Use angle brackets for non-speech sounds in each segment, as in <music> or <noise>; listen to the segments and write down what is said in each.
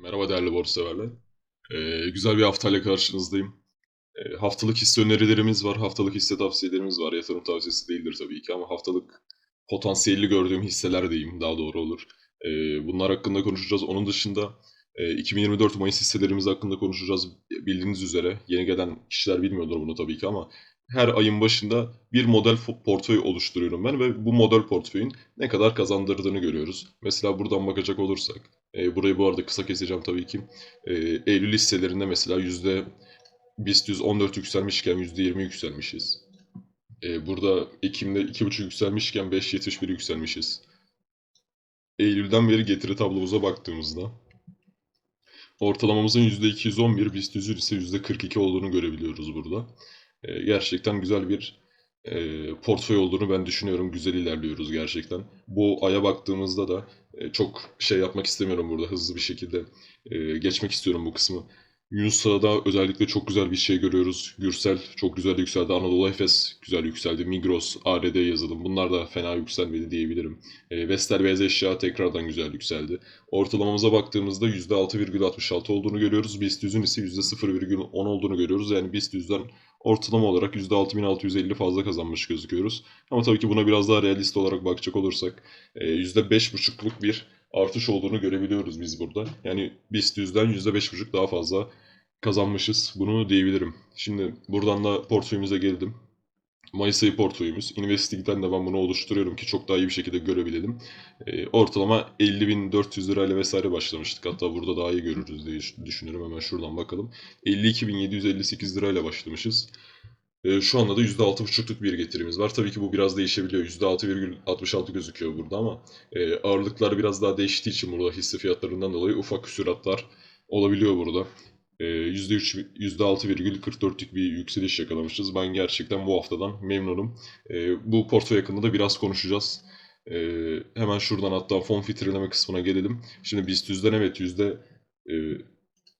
Merhaba değerli borsa severler. Ee, güzel bir haftayla karşınızdayım. Ee, haftalık hisse önerilerimiz var, haftalık hisse tavsiyelerimiz var. Yatırım tavsiyesi değildir tabii ki ama haftalık potansiyelli gördüğüm hisseler diyeyim daha doğru olur. Ee, bunlar hakkında konuşacağız. Onun dışında e, 2024 Mayıs hisselerimiz hakkında konuşacağız. Bildiğiniz üzere yeni gelen kişiler bilmiyordur bunu tabii ki ama her ayın başında bir model portföy oluşturuyorum ben ve bu model portföyün ne kadar kazandırdığını görüyoruz. Mesela buradan bakacak olursak, e, burayı bu arada kısa keseceğim tabii ki. E, Eylül hisselerinde mesela yüzde BIST 114 yükselmişken yüzde 20 yükselmişiz. E, burada Ekim'de 2,5 yükselmişken 5.71 yükselmişiz. Eylül'den beri getiri tablomuza baktığımızda ortalamamızın %211, BIST 100 ise %42 olduğunu görebiliyoruz burada. E, gerçekten güzel bir e, portföy olduğunu ben düşünüyorum. Güzel ilerliyoruz gerçekten. Bu aya baktığımızda da çok şey yapmak istemiyorum burada. Hızlı bir şekilde e, geçmek istiyorum bu kısmı. Yunus'ta özellikle çok güzel bir şey görüyoruz. Gürsel çok güzel yükseldi. Anadolu Efes güzel yükseldi. Migros, ARD yazılım bunlar da fena yükselmedi diyebilirim. E, Vestel Beyaz Eşya tekrardan güzel yükseldi. Ortalamamıza baktığımızda %6,66 olduğunu görüyoruz. BIST 100'ün ise %0,10 olduğunu görüyoruz. Yani BIST 100'den ortalama olarak %6650 fazla kazanmış gözüküyoruz. Ama tabii ki buna biraz daha realist olarak bakacak olursak e, %5,5'luk bir artış olduğunu görebiliyoruz biz burada. Yani BIST 100'den %5,5 daha fazla kazanmışız. Bunu diyebilirim. Şimdi buradan da portföyümüze geldim. Mayıs ayı portföyümüz. Investing'den de ben bunu oluşturuyorum ki çok daha iyi bir şekilde görebilelim. E, ortalama 50.400 lirayla vesaire başlamıştık. Hatta burada daha iyi görürüz diye düşünüyorum. Hemen şuradan bakalım. 52.758 lirayla başlamışız. E, şu anda da %6,5'luk bir getirimiz var. Tabii ki bu biraz değişebiliyor. %6,66 gözüküyor burada ama e, ağırlıklar biraz daha değiştiği için burada hisse fiyatlarından dolayı ufak küsuratlar olabiliyor burada. E, %3, %6,44'lük bir yükseliş yakalamışız. Ben gerçekten bu haftadan memnunum. E, bu portföy hakkında da biraz konuşacağız. E, hemen şuradan hatta fon filtreleme kısmına gelelim. Şimdi BIST 100'den evet yüzde e,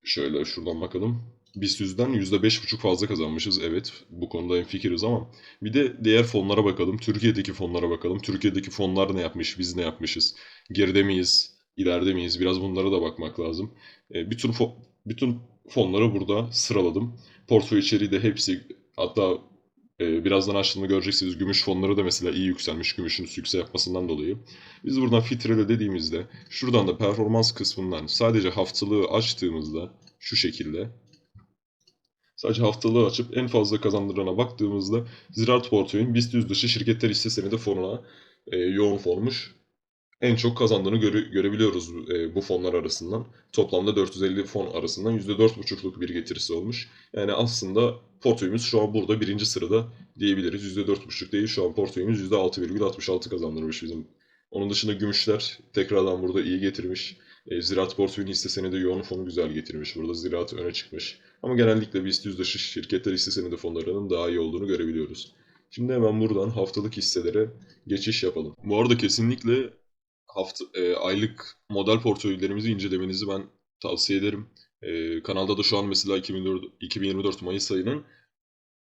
şöyle şuradan bakalım. BIST 100'den %5,5 fazla kazanmışız. Evet bu konuda hemfikiriz ama bir de diğer fonlara bakalım. Türkiye'deki fonlara bakalım. Türkiye'deki fonlar ne yapmış, biz ne yapmışız? Geride miyiz, ileride miyiz? Biraz bunlara da bakmak lazım. Bütün fo- bütün fonları burada sıraladım. Portföy içeriği de hepsi hatta e, birazdan açtığımda göreceksiniz gümüş fonları da mesela iyi yükselmiş gümüşün sükse yapmasından dolayı. Biz buradan filtrele dediğimizde şuradan da performans kısmından sadece haftalığı açtığımızda şu şekilde Sadece haftalığı açıp en fazla kazandırana baktığımızda Ziraat Portföy'ün BIST 100 dışı şirketler hisse senedi fonuna e, yoğun fonmuş. En çok kazandığını göre- görebiliyoruz e, bu fonlar arasından. Toplamda 450 fon arasından %4,5'luk bir getirisi olmuş. Yani aslında portföyümüz şu an burada birinci sırada diyebiliriz. %4,5 değil şu an portföyümüz %6,66 kazandırmış bizim. Onun dışında gümüşler tekrardan burada iyi getirmiş. E, Ziraat portföyünün hisse senedi yoğun fonu güzel getirmiş. Burada Ziraat öne çıkmış. Ama genellikle BIST 100 dışı şirketler hisse senedi fonlarının daha iyi olduğunu görebiliyoruz. Şimdi hemen buradan haftalık hisselere geçiş yapalım. Bu arada kesinlikle hafta e, aylık model portföylerimizi incelemenizi ben tavsiye ederim. E, kanalda da şu an mesela 2004, 2024 Mayıs ayının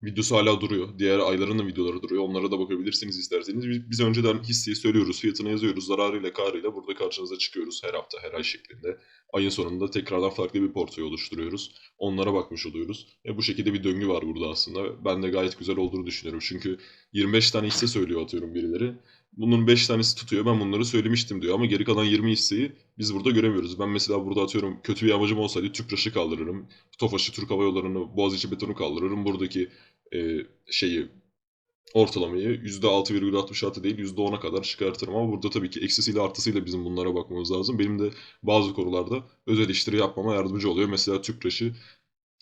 videosu hala duruyor. Diğer ayların da videoları duruyor. Onlara da bakabilirsiniz isterseniz. Biz, biz önceden hisseyi söylüyoruz, fiyatını yazıyoruz. Zararıyla karıyla burada karşınıza çıkıyoruz her hafta, her ay şeklinde. Ayın sonunda tekrardan farklı bir portföy oluşturuyoruz. Onlara bakmış oluyoruz. E, bu şekilde bir döngü var burada aslında. Ben de gayet güzel olduğunu düşünüyorum. Çünkü 25 tane hisse söylüyor atıyorum birileri. Bunun 5 tanesi tutuyor. Ben bunları söylemiştim diyor ama geri kalan 20 hisseyi biz burada göremiyoruz. Ben mesela burada atıyorum kötü bir amacım olsaydı Tüpraş'ı kaldırırım. Tofaş'ı, Türk Hava Yolları'nı, Boğaziçi Beton'u kaldırırım. Buradaki e, şeyi ortalamayı %6,66 değil %10'a kadar çıkartırım ama burada tabii ki eksisiyle artısıyla bizim bunlara bakmamız lazım. Benim de bazı konularda öz eleştiri yapmama yardımcı oluyor. Mesela Tüpraş'ı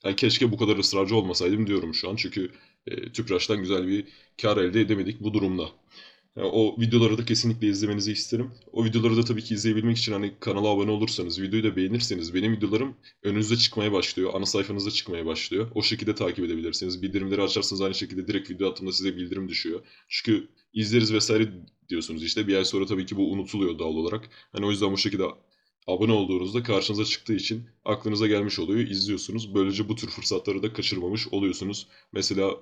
yani keşke bu kadar ısrarcı olmasaydım diyorum şu an. Çünkü e, Tüpraş'tan güzel bir kar elde edemedik bu durumda. O videoları da kesinlikle izlemenizi isterim. O videoları da tabii ki izleyebilmek için hani kanala abone olursanız, videoyu da beğenirseniz benim videolarım önünüze çıkmaya başlıyor. Ana sayfanıza çıkmaya başlıyor. O şekilde takip edebilirsiniz. Bildirimleri açarsanız aynı şekilde direkt video attığımda size bildirim düşüyor. Çünkü izleriz vesaire diyorsunuz işte. Bir ay sonra tabii ki bu unutuluyor doğal olarak. Hani o yüzden bu şekilde abone olduğunuzda karşınıza çıktığı için aklınıza gelmiş oluyor, izliyorsunuz. Böylece bu tür fırsatları da kaçırmamış oluyorsunuz. Mesela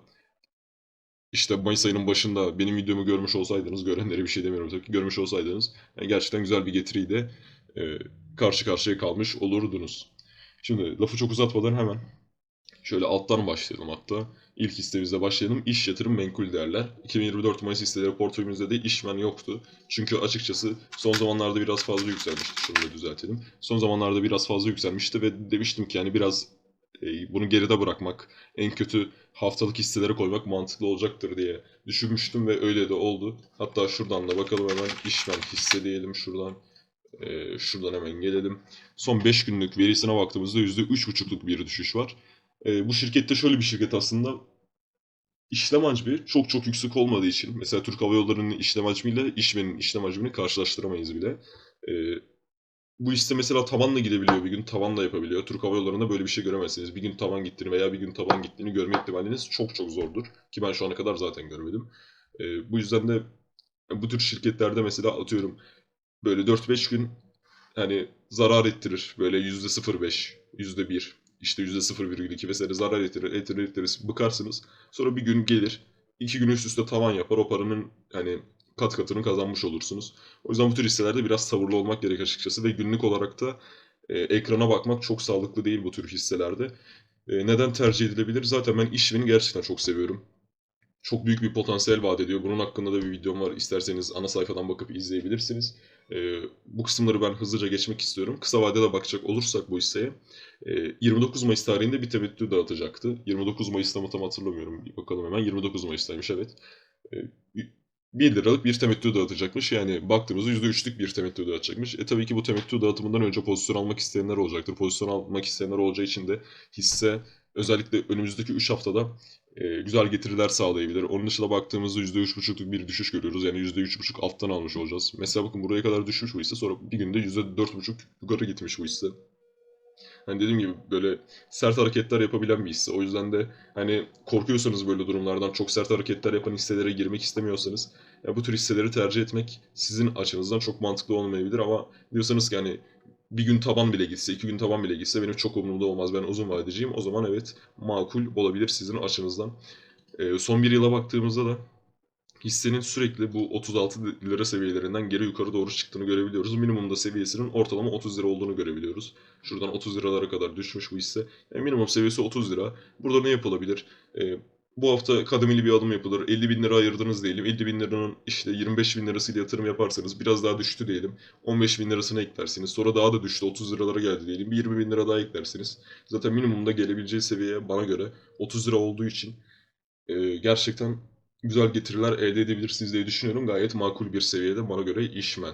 işte Mayıs ayının başında benim videomu görmüş olsaydınız, görenlere bir şey demiyorum tabii ki, görmüş olsaydınız yani gerçekten güzel bir getiriydi. e, karşı karşıya kalmış olurdunuz. Şimdi lafı çok uzatmadan hemen şöyle alttan başlayalım hatta. İlk hissemizle başlayalım. İş yatırım menkul değerler. 2024 Mayıs hisseleri portföyümüzde de işmen yoktu. Çünkü açıkçası son zamanlarda biraz fazla yükselmişti. Şunu da düzeltelim. Son zamanlarda biraz fazla yükselmişti ve demiştim ki yani biraz e, bunu geride bırakmak, en kötü haftalık hisselere koymak mantıklı olacaktır diye düşünmüştüm ve öyle de oldu. Hatta şuradan da bakalım hemen işmen hisse diyelim şuradan. E, şuradan hemen gelelim. Son 5 günlük verisine baktığımızda %3,5'luk bir düşüş var. E, bu şirkette şöyle bir şirket aslında işlem hacmi çok çok yüksek olmadığı için mesela Türk Hava Yolları'nın işlem hacmiyle işvenin işlem hacmini karşılaştıramayız bile. E, bu hisse mesela tavanla gidebiliyor bir gün tavan da yapabiliyor. Türk Hava Yolları'nda böyle bir şey göremezsiniz. Bir gün tavan gittiğini veya bir gün tavan gittiğini görme ihtimaliniz çok çok zordur. Ki ben şu ana kadar zaten görmedim. E, bu yüzden de bu tür şirketlerde mesela atıyorum böyle 4-5 gün hani zarar ettirir. Böyle %0.5, %1, işte %0,2 vesaire zarar ettirir, ettirir, ettirir, bıkarsınız. Sonra bir gün gelir, iki gün üst üste tavan yapar. O paranın hani kat katını kazanmış olursunuz. O yüzden bu tür hisselerde biraz sabırlı olmak gerek açıkçası ve günlük olarak da e, ekrana bakmak çok sağlıklı değil bu tür hisselerde. E, neden tercih edilebilir? Zaten ben işveni gerçekten çok seviyorum. Çok büyük bir potansiyel vaat ediyor. Bunun hakkında da bir videom var. İsterseniz ana sayfadan bakıp izleyebilirsiniz. E, bu kısımları ben hızlıca geçmek istiyorum. Kısa vadede bakacak olursak bu hisseye. E, 29 Mayıs tarihinde bir temettü dağıtacaktı. 29 Mayıs'ta mı tam hatırlamıyorum. Bir bakalım hemen. 29 Mayıs'taymış evet. E, 1 liralık bir temettü dağıtacakmış. Yani baktığımızda %3'lük bir temettü dağıtacakmış. E tabii ki bu temettü dağıtımından önce pozisyon almak isteyenler olacaktır. Pozisyon almak isteyenler olacağı için de hisse özellikle önümüzdeki 3 haftada e, güzel getiriler sağlayabilir. Onun dışında baktığımızda %3,5'luk bir düşüş görüyoruz. Yani %3,5 alttan almış olacağız. Mesela bakın buraya kadar düşmüş bu hisse. Sonra bir günde %4,5 yukarı gitmiş bu hisse. Hani dediğim gibi böyle sert hareketler yapabilen bir hisse. O yüzden de hani korkuyorsanız böyle durumlardan çok sert hareketler yapan hisselere girmek istemiyorsanız ya bu tür hisseleri tercih etmek sizin açınızdan çok mantıklı olmayabilir ama diyorsanız ki hani bir gün taban bile gitse, iki gün taban bile gitse benim çok umurumda olmaz. Ben uzun vadeciyim. O zaman evet makul olabilir sizin açınızdan. Ee, son bir yıla baktığımızda da hissenin sürekli bu 36 lira seviyelerinden geri yukarı doğru çıktığını görebiliyoruz. Minimumda seviyesinin ortalama 30 lira olduğunu görebiliyoruz. Şuradan 30 liralara kadar düşmüş bu hisse. Yani minimum seviyesi 30 lira. Burada ne yapılabilir? Ee, bu hafta kademeli bir adım yapılır. 50 bin lira ayırdınız diyelim. 50 bin liranın işte 25 bin lirasıyla yatırım yaparsanız biraz daha düştü diyelim. 15 bin lirasını eklersiniz. Sonra daha da düştü 30 liralara geldi diyelim. Bir 20 bin lira daha eklersiniz. Zaten minimumda gelebileceği seviye bana göre 30 lira olduğu için e, gerçekten güzel getiriler elde edebilirsiniz diye düşünüyorum. Gayet makul bir seviyede bana göre işmen.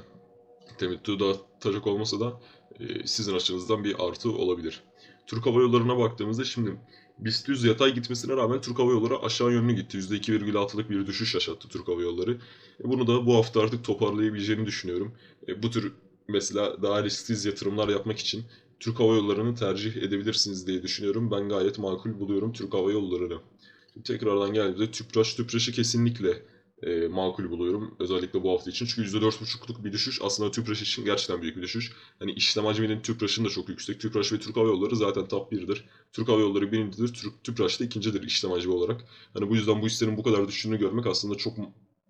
Temettü dağıtacak olmasa da e, sizin açınızdan bir artı olabilir. Türk Hava Yolları'na baktığımızda şimdi BIST 100 yatay gitmesine rağmen Türk Hava Yolları aşağı yönlü gitti. %2,6'lık bir düşüş yaşattı Türk Hava Yolları. E, bunu da bu hafta artık toparlayabileceğini düşünüyorum. E, bu tür mesela daha risksiz yatırımlar yapmak için Türk Hava Yolları'nı tercih edebilirsiniz diye düşünüyorum. Ben gayet makul buluyorum Türk Hava Yolları'nı. Tekrardan geldiğimizde Tüpraş, Tüpraş'ı kesinlikle e, makul buluyorum. Özellikle bu hafta için. Çünkü %4,5'luk bir düşüş aslında Tüpraş için gerçekten büyük bir düşüş. Hani işlem hacminin Tüpraş'ın da çok yüksek. Tüpraş ve Türk Hava Yolları zaten top 1'dir. Türk Hava Yolları birincidir, Türk, Tüpraş da ikincidir işlem hacmi olarak. Hani bu yüzden bu hislerin bu kadar düştüğünü görmek aslında çok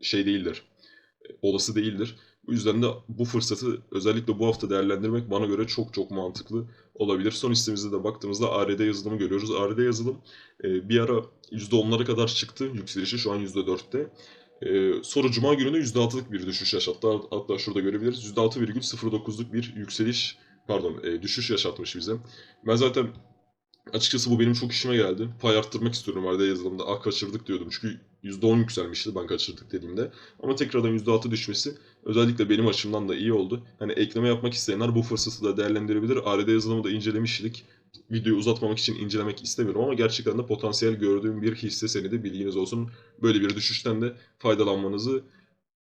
şey değildir. E, olası değildir. Bu yüzden de bu fırsatı özellikle bu hafta değerlendirmek bana göre çok çok mantıklı olabilir. Son hissemizde de baktığımızda ARD yazılımı görüyoruz. ARD yazılım e, bir ara %10'lara kadar çıktı yükselişi şu an %4'te. Ee, sonra Cuma günü de %6'lık bir düşüş yaşattı. Hatta şurada görebiliriz. %6,09'luk bir yükseliş, pardon e, düşüş yaşatmış bize. Ben zaten açıkçası bu benim çok işime geldi. Pay arttırmak istiyorum arada yazılımda. Ah kaçırdık diyordum çünkü %10 yükselmişti ben kaçırdık dediğimde. Ama tekrardan %6 düşmesi özellikle benim açımdan da iyi oldu. Hani ekleme yapmak isteyenler bu fırsatı da değerlendirebilir. ARD yazılımı da incelemiştik videoyu uzatmamak için incelemek istemiyorum ama gerçekten de potansiyel gördüğüm bir hisse senedi bilginiz olsun. Böyle bir düşüşten de faydalanmanızı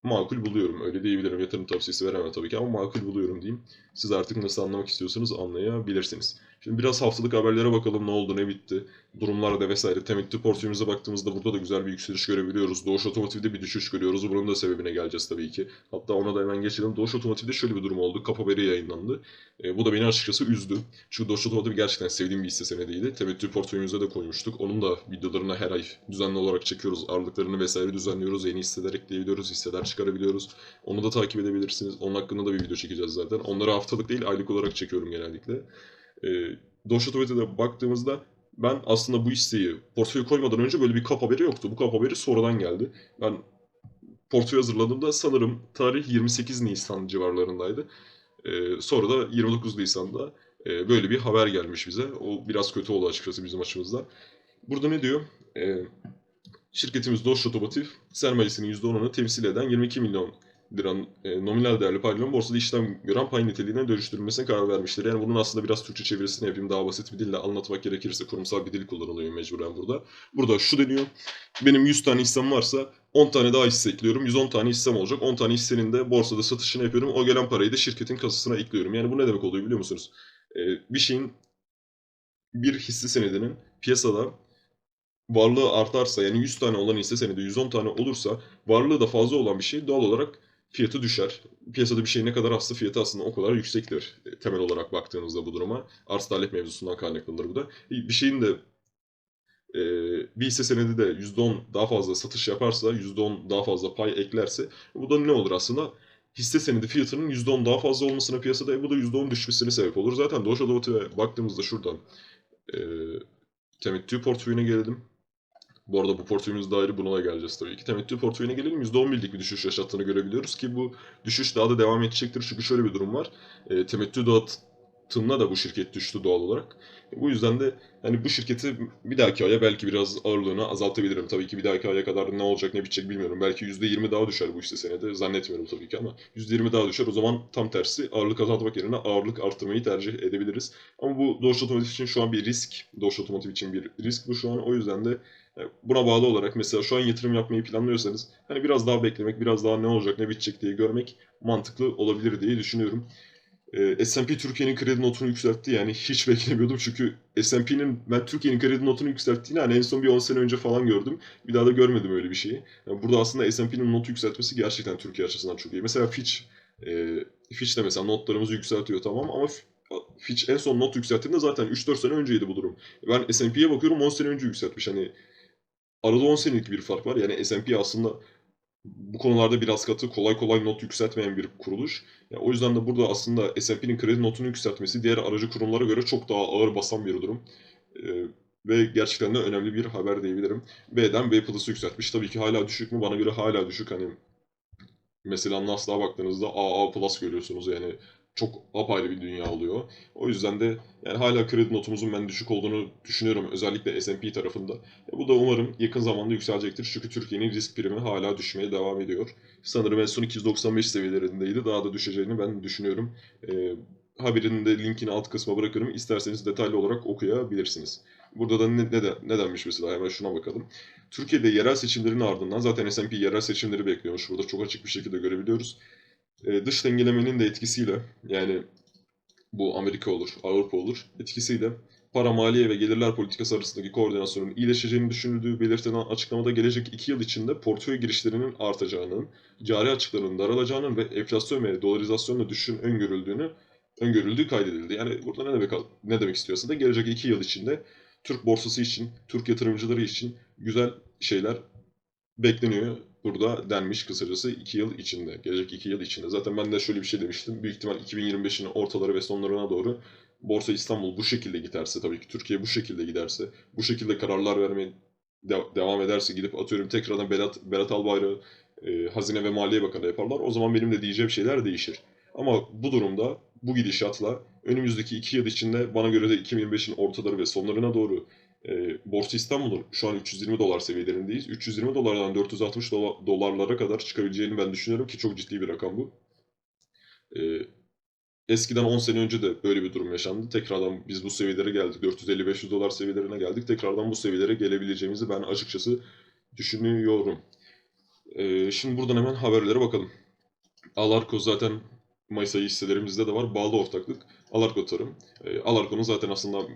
makul buluyorum. Öyle diyebilirim. Yatırım tavsiyesi veremem tabii ki ama makul buluyorum diyeyim. Siz artık nasıl anlamak istiyorsanız anlayabilirsiniz. Şimdi biraz haftalık haberlere bakalım ne oldu ne bitti. Durumlarda vesaire. Temettü portföyümüze baktığımızda burada da güzel bir yükseliş görebiliyoruz. Doğuş Otomotiv'de bir düşüş görüyoruz. Bunun da sebebine geleceğiz tabii ki. Hatta ona da hemen geçelim. Doğuş Otomotiv'de şöyle bir durum oldu. Kap haberi yayınlandı. E, bu da beni açıkçası üzdü. Çünkü Doğuş Otomotiv gerçekten sevdiğim bir hisse senediydi. Temettü portföyümüze de koymuştuk. Onun da videolarını her ay düzenli olarak çekiyoruz. Ağırlıklarını vesaire düzenliyoruz. Yeni hisseler ekleyebiliyoruz. Hisseler çıkarabiliyoruz. Onu da takip edebilirsiniz. Onun hakkında da bir video çekeceğiz zaten. Onları haftalık değil aylık olarak çekiyorum genellikle. E, Doge Otomotiv'e baktığımızda ben aslında bu isteği portföye koymadan önce böyle bir kap haberi yoktu. Bu kap haberi sonradan geldi. Ben portföy hazırladığımda sanırım tarih 28 Nisan civarlarındaydı. Ee, sonra da 29 Nisan'da e, böyle bir haber gelmiş bize. O biraz kötü oldu açıkçası bizim açımızda. Burada ne diyor? Ee, şirketimiz Doge Otomotiv sermayesinin %10'unu temsil eden 22 milyon liranın e, nominal değerli payların borsada işlem gören pay niteliğine dönüştürülmesine karar vermiştir. Yani bunun aslında biraz Türkçe çevirisini yapayım daha basit bir dille anlatmak gerekirse kurumsal bir dil kullanılıyor mecburen burada. Burada şu deniyor. Benim 100 tane hissem varsa 10 tane daha hisse ekliyorum. 110 tane hissem olacak. 10 tane hissenin de borsada satışını yapıyorum. O gelen parayı da şirketin kasasına ekliyorum. Yani bu ne demek oluyor biliyor musunuz? Ee, bir şeyin bir hisse senedinin piyasada varlığı artarsa yani 100 tane olan hisse senedi 110 tane olursa varlığı da fazla olan bir şey doğal olarak fiyatı düşer. Piyasada bir şey ne kadar azsa fiyatı aslında o kadar yüksektir. E, temel olarak baktığınızda bu duruma. Arz talep mevzusundan kaynaklanır bu da. E, Bir şeyin de e, bir hisse senedi de %10 daha fazla satış yaparsa, %10 daha fazla pay eklerse bu da ne olur aslında? Hisse senedi fiyatının %10 daha fazla olmasına piyasada e, bu da %10 düşmesine sebep olur. Zaten Doge Otomotiv'e baktığımızda şuradan e, temettü portföyüne gelelim. Bu arada bu portföyümüz de ayrı buna da geleceğiz tabii ki. Temettü portföyüne gelelim. %11'lik bir düşüş yaşattığını görebiliyoruz ki bu düşüş daha da devam edecektir. Çünkü şöyle bir durum var. E, temettü dağıtımına da bu şirket düştü doğal olarak. E, bu yüzden de hani bu şirketi bir dahaki aya belki biraz ağırlığını azaltabilirim. Tabii ki bir dahaki aya kadar ne olacak ne bitecek bilmiyorum. Belki %20 daha düşer bu hisse senedi. Zannetmiyorum tabii ki ama %20 daha düşer. O zaman tam tersi ağırlık azaltmak yerine ağırlık arttırmayı tercih edebiliriz. Ama bu Doge Otomotiv için şu an bir risk. Doge Otomotiv için bir risk bu şu an. O yüzden de yani Buna bağlı olarak mesela şu an yatırım yapmayı planlıyorsanız hani biraz daha beklemek, biraz daha ne olacak, ne bitecek diye görmek mantıklı olabilir diye düşünüyorum. Ee, S&P Türkiye'nin kredi notunu yükseltti yani hiç <laughs> beklemiyordum çünkü S&P'nin ben Türkiye'nin kredi notunu yükselttiğini hani en son bir 10 sene önce falan gördüm. Bir daha da görmedim öyle bir şeyi. Yani burada aslında S&P'nin notu yükseltmesi gerçekten Türkiye açısından çok iyi. Mesela Fitch, e, Fitch de mesela notlarımızı yükseltiyor tamam ama Fitch en son not yükselttiğinde zaten 3-4 sene önceydi bu durum. Ben S&P'ye bakıyorum 10 sene önce yükseltmiş. Hani arada 10 senelik bir fark var. Yani S&P aslında bu konularda biraz katı, kolay kolay not yükseltmeyen bir kuruluş. Yani o yüzden de burada aslında S&P'nin kredi notunu yükseltmesi diğer aracı kurumlara göre çok daha ağır basan bir durum. Ee, ve gerçekten de önemli bir haber diyebilirim. B'den B Plus'ı yükseltmiş. Tabii ki hala düşük mü? Bana göre hala düşük. Hani mesela Nasdaq'a baktığınızda AA Plus görüyorsunuz. Yani çok apayrı bir dünya oluyor. O yüzden de yani hala kredi notumuzun ben düşük olduğunu düşünüyorum özellikle S&P tarafında. E bu da umarım yakın zamanda yükselecektir. Çünkü Türkiye'nin risk primi hala düşmeye devam ediyor. Sanırım en son 295 seviyelerindeydi. Daha da düşeceğini ben düşünüyorum. E, haberin de linkini alt kısma bırakıyorum. İsterseniz detaylı olarak okuyabilirsiniz. Burada da ne, ne, de, ne denmiş mesela hemen şuna bakalım. Türkiye'de yerel seçimlerin ardından zaten S&P yerel seçimleri bekliyormuş. Burada çok açık bir şekilde görebiliyoruz e, dış dengelemenin de etkisiyle yani bu Amerika olur, Avrupa olur etkisiyle para, maliye ve gelirler politikası arasındaki koordinasyonun iyileşeceğini düşünüldüğü belirtilen açıklamada gelecek 2 yıl içinde portföy girişlerinin artacağının, cari açıklarının daralacağının ve enflasyon ve dolarizasyonla düşüşün öngörüldüğünü öngörüldüğü kaydedildi. Yani burada ne demek ne demek istiyorsa da gelecek 2 yıl içinde Türk borsası için, Türk yatırımcıları için güzel şeyler bekleniyor burada denmiş kısacası 2 yıl içinde. Gelecek 2 yıl içinde. Zaten ben de şöyle bir şey demiştim. Büyük ihtimal 2025'in ortaları ve sonlarına doğru Borsa İstanbul bu şekilde giderse, tabii ki Türkiye bu şekilde giderse, bu şekilde kararlar vermeye de- devam ederse gidip atıyorum tekrardan Berat, Berat Albayrak'ı e, Hazine ve Maliye Bakanı yaparlar. O zaman benim de diyeceğim şeyler değişir. Ama bu durumda bu gidişatla önümüzdeki 2 yıl içinde bana göre de 2025'in ortaları ve sonlarına doğru e, Borsa İstanbul'un şu an 320 dolar seviyelerindeyiz. 320 dolardan 460 dola- dolarlara kadar çıkabileceğini ben düşünüyorum ki çok ciddi bir rakam bu. E, eskiden 10 sene önce de böyle bir durum yaşandı. Tekrardan biz bu seviyelere geldik. 450-500 dolar seviyelerine geldik. Tekrardan bu seviyelere gelebileceğimizi ben açıkçası düşünüyorum. E, şimdi buradan hemen haberlere bakalım. Alarko zaten Mayıs ayı hisselerimizde de var. Bağlı ortaklık. Alarko Tarım. E, Alarko'nun zaten aslında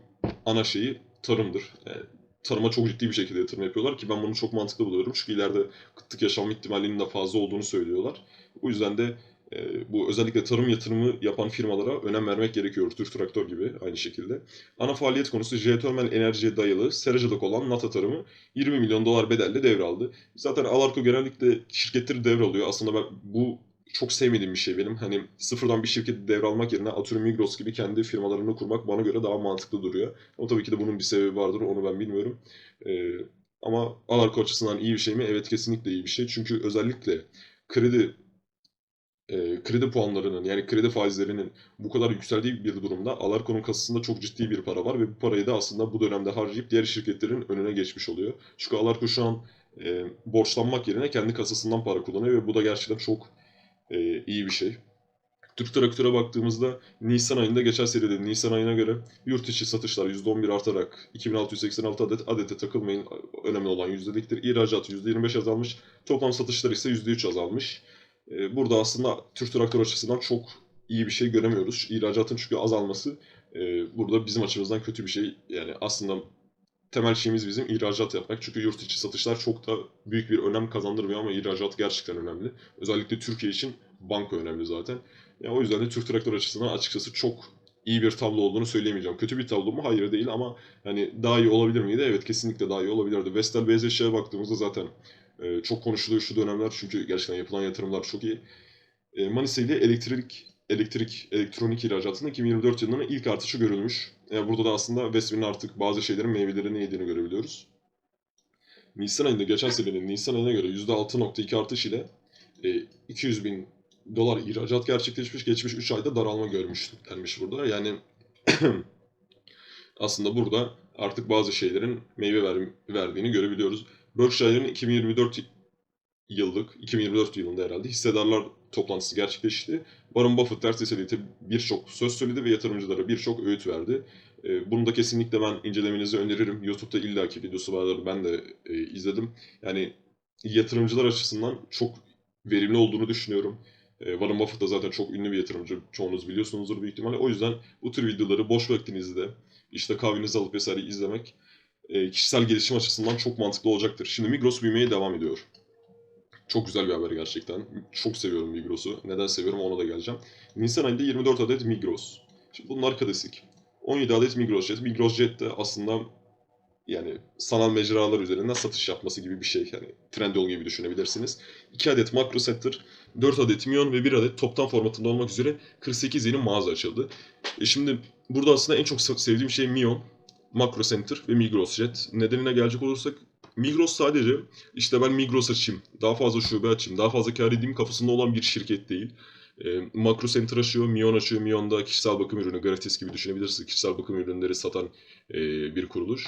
ana şeyi tarımdır. Yani tarıma çok ciddi bir şekilde yatırım yapıyorlar ki ben bunu çok mantıklı buluyorum. Çünkü ileride kıtlık yaşanma ihtimalinin de fazla olduğunu söylüyorlar. Bu yüzden de e, bu özellikle tarım yatırımı yapan firmalara önem vermek gerekiyor. Türk Traktör gibi aynı şekilde. Ana faaliyet konusu jeotermal enerjiye dayalı seracılık olan Nata Tarımı 20 milyon dolar bedelle devraldı. Zaten Alarko genellikle şirketleri devralıyor. Aslında ben bu çok sevmediğim bir şey benim. Hani sıfırdan bir şirketi devralmak yerine atıyorum Migros gibi kendi firmalarını kurmak bana göre daha mantıklı duruyor. Ama tabii ki de bunun bir sebebi vardır. Onu ben bilmiyorum. Ee, ama Alarko açısından iyi bir şey mi? Evet kesinlikle iyi bir şey. Çünkü özellikle kredi e, kredi puanlarının yani kredi faizlerinin bu kadar yükseldiği bir durumda Alarko'nun kasasında çok ciddi bir para var ve bu parayı da aslında bu dönemde harcayıp diğer şirketlerin önüne geçmiş oluyor. Çünkü Alarko şu an e, borçlanmak yerine kendi kasasından para kullanıyor ve bu da gerçekten çok e, iyi bir şey. Türk Traktör'e baktığımızda Nisan ayında geçen seride Nisan ayına göre yurt içi satışlar %11 artarak 2686 adet adete takılmayın önemli olan yüzdeliktir. İhracat %25 azalmış. Toplam satışlar ise %3 azalmış. Ee, Burada aslında Türk Traktör açısından çok iyi bir şey göremiyoruz. İhracatın çünkü azalması e, burada bizim açımızdan kötü bir şey. Yani aslında temel şeyimiz bizim ihracat yapmak. Çünkü yurt içi satışlar çok da büyük bir önem kazandırmıyor ama ihracat gerçekten önemli. Özellikle Türkiye için banka önemli zaten. Yani o yüzden de Türk Traktör açısından açıkçası çok iyi bir tablo olduğunu söyleyemeyeceğim. Kötü bir tablo mu? Hayır değil ama hani daha iyi olabilir miydi? Evet kesinlikle daha iyi olabilirdi. Vestel Beyaz Eşya'ya baktığımızda zaten e, çok konuşuluyor şu dönemler çünkü gerçekten yapılan yatırımlar çok iyi. E, Manisa ile elektrik elektrik elektronik ihracatında 2024 yılının ilk artışı görülmüş. Yani burada da aslında Westwin'in artık bazı şeylerin meyvelerini yediğini görebiliyoruz. Nisan ayında geçen senenin Nisan ayına göre %6.2 artış ile e, 200 bin dolar ihracat gerçekleşmiş. Geçmiş 3 ayda daralma görmüş denmiş burada. Yani <clears throat> aslında burada artık bazı şeylerin meyve ver- verdiğini görebiliyoruz. Berkshire'ın 2024 yıllık, 2024 yılında herhalde hissedarlar toplantısı gerçekleşti. Warren Buffett ders liseliyete birçok söz söyledi ve yatırımcılara birçok öğüt verdi. Ee, Bunu da kesinlikle ben incelemenizi öneririm. YouTube'da illaki videosu vardır. Ben de e, izledim. Yani yatırımcılar açısından çok verimli olduğunu düşünüyorum. Warren Buffett da zaten çok ünlü bir yatırımcı. Çoğunuz biliyorsunuzdur büyük ihtimalle. O yüzden bu tür videoları boş vaktinizde işte kahvenizi alıp vesaire izlemek e, kişisel gelişim açısından çok mantıklı olacaktır. Şimdi Migros büyümeye devam ediyor. Çok güzel bir haber gerçekten. Çok seviyorum Migros'u. Neden seviyorum ona da geleceğim. Nisan ayında 24 adet Migros. Şimdi bunlar klasik. 17 adet Migros Jet. Migros Jet de aslında yani sanal mecralar üzerinden satış yapması gibi bir şey. Yani Trendyol gibi düşünebilirsiniz. 2 adet Macro Center, 4 adet Mion ve 1 adet toptan formatında olmak üzere 48 yeni mağaza açıldı. E şimdi burada aslında en çok se- sevdiğim şey Mion, Macro Center ve Migros Jet. Nedenine gelecek olursak Migros sadece işte ben Migros açayım, daha fazla şube açayım, daha fazla kar edeyim kafasında olan bir şirket değil. E, Macro Center açıyor, Mion açıyor. Mion'da kişisel bakım ürünü, gratis gibi düşünebilirsiniz. Kişisel bakım ürünleri satan e, bir kuruluş.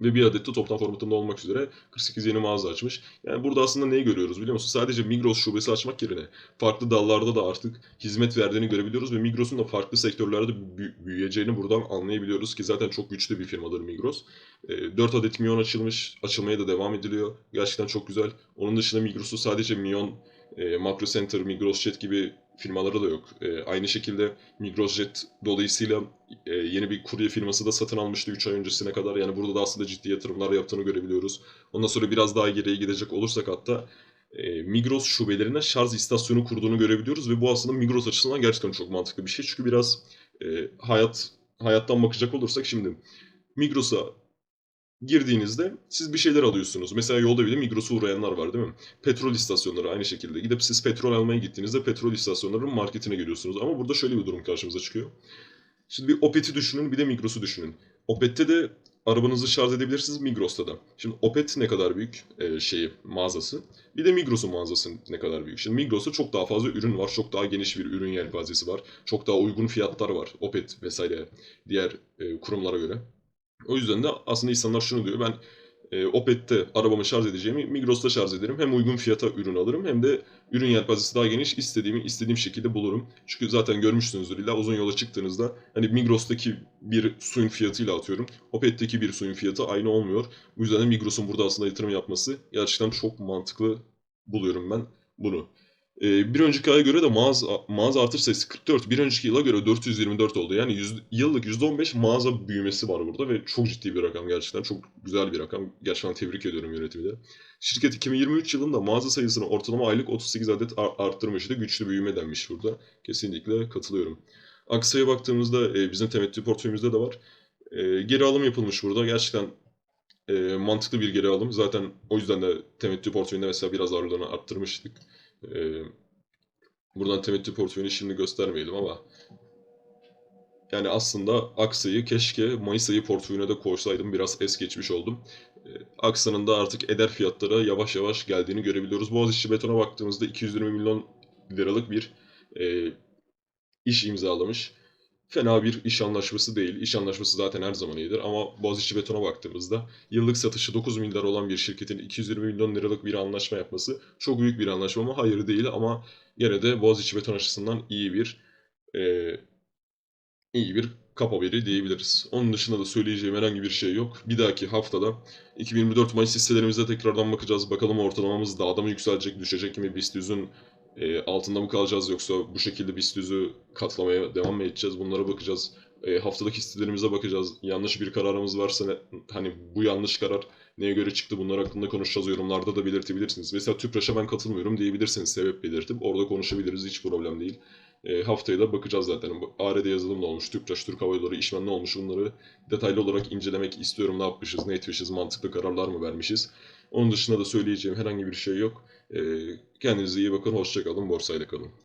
Ve bir adet de toptan formatında olmak üzere 48 yeni mağaza açmış. Yani burada aslında neyi görüyoruz biliyor musun? Sadece Migros şubesi açmak yerine farklı dallarda da artık hizmet verdiğini görebiliyoruz ve Migros'un da farklı sektörlerde büy- büyüyeceğini buradan anlayabiliyoruz ki zaten çok güçlü bir firmadır Migros. E, 4 adet Mion açılmış, açılmaya da devam ediliyor. Gerçekten çok güzel. Onun dışında Migros'u sadece Mion, e, Macro Center, Migros Jet gibi firmaları da yok. E, aynı şekilde Migros Jet dolayısıyla e, yeni bir kurye firması da satın almıştı 3 ay öncesine kadar. Yani burada da aslında ciddi yatırımlar yaptığını görebiliyoruz. Ondan sonra biraz daha geriye gidecek olursak hatta e, Migros şubelerine şarj istasyonu kurduğunu görebiliyoruz ve bu aslında Migros açısından gerçekten çok mantıklı bir şey. Çünkü biraz e, hayat hayattan bakacak olursak şimdi Migros'a girdiğinizde siz bir şeyler alıyorsunuz. Mesela yolda bile Migros'a uğrayanlar var değil mi? Petrol istasyonları aynı şekilde. Gidip siz petrol almaya gittiğinizde petrol istasyonlarının marketine giriyorsunuz. Ama burada şöyle bir durum karşımıza çıkıyor. Şimdi bir Opet'i düşünün bir de Migros'u düşünün. Opet'te de arabanızı şarj edebilirsiniz Migros'ta da. Şimdi Opet ne kadar büyük e, şeyi mağazası. Bir de Migros'un mağazası ne kadar büyük. Şimdi Migros'ta çok daha fazla ürün var. Çok daha geniş bir ürün yelpazesi var. Çok daha uygun fiyatlar var. Opet vesaire diğer e, kurumlara göre. O yüzden de aslında insanlar şunu diyor. Ben e, Opet'te arabamı şarj edeceğimi Migros'ta şarj ederim. Hem uygun fiyata ürün alırım hem de ürün yelpazesi daha geniş. istediğimi istediğim şekilde bulurum. Çünkü zaten görmüşsünüzdür illa uzun yola çıktığınızda hani Migros'taki bir suyun fiyatıyla atıyorum. Opet'teki bir suyun fiyatı aynı olmuyor. Bu yüzden de Migros'un burada aslında yatırım yapması gerçekten çok mantıklı buluyorum ben bunu. Ee, bir önceki aya göre de mağaza, mağaza artış sayısı 44. Bir önceki yıla göre 424 oldu. Yani yüz, yıllık %15 mağaza büyümesi var burada ve çok ciddi bir rakam gerçekten. Çok güzel bir rakam. Gerçekten tebrik ediyorum yönetimi de. Şirket 2023 yılında mağaza sayısını ortalama aylık 38 adet ar- arttırmıştı. Güçlü büyüme denmiş burada. Kesinlikle katılıyorum. Aksa'ya baktığımızda e, bizim temettü portföyümüzde de var. E, geri alım yapılmış burada. Gerçekten e, mantıklı bir geri alım. Zaten o yüzden de temettü portföyünde mesela biraz ağırlığını arttırmıştık. E, Buradan temettü portföyünü şimdi göstermeyelim ama yani aslında Aksa'yı keşke Mayıs ayı portföyüne de koysaydım. Biraz es geçmiş oldum. Ee, Aksa'nın da artık eder fiyatlara yavaş yavaş geldiğini görebiliyoruz. Boğaziçi Beton'a baktığımızda 220 milyon liralık bir e, iş imzalamış. Fena bir iş anlaşması değil. İş anlaşması zaten her zaman iyidir ama Boğaziçi Beton'a baktığımızda yıllık satışı 9 milyar olan bir şirketin 220 milyon liralık bir anlaşma yapması çok büyük bir anlaşma mı? Hayır değil ama yine de Boğaziçi Beton açısından iyi bir e, iyi bir kap haberi diyebiliriz. Onun dışında da söyleyeceğim herhangi bir şey yok. Bir dahaki haftada 2024 Mayıs hisselerimize tekrardan bakacağız. Bakalım ortalamamız daha mı yükselecek, düşecek mi? BIST 100'ün e, altında mı kalacağız yoksa bu şekilde BIST 100'ü katlamaya devam mı edeceğiz? Bunlara bakacağız. E, haftalık hisselerimize bakacağız. Yanlış bir kararımız varsa ne- hani bu yanlış karar neye göre çıktı bunlar hakkında konuşacağız. Yorumlarda da belirtebilirsiniz. Mesela Tüpraş'a ben katılmıyorum diyebilirsiniz sebep belirtip. Orada konuşabiliriz hiç problem değil. E, haftaya da bakacağız zaten. ARD yazılım ne olmuş, Tüpraş, Türk Hava Yolları, İşmen ne olmuş bunları detaylı olarak incelemek istiyorum. Ne yapmışız, ne etmişiz, mantıklı kararlar mı vermişiz? Onun dışında da söyleyeceğim herhangi bir şey yok. E, kendinize iyi bakın, hoşça kalın, borsayla kalın.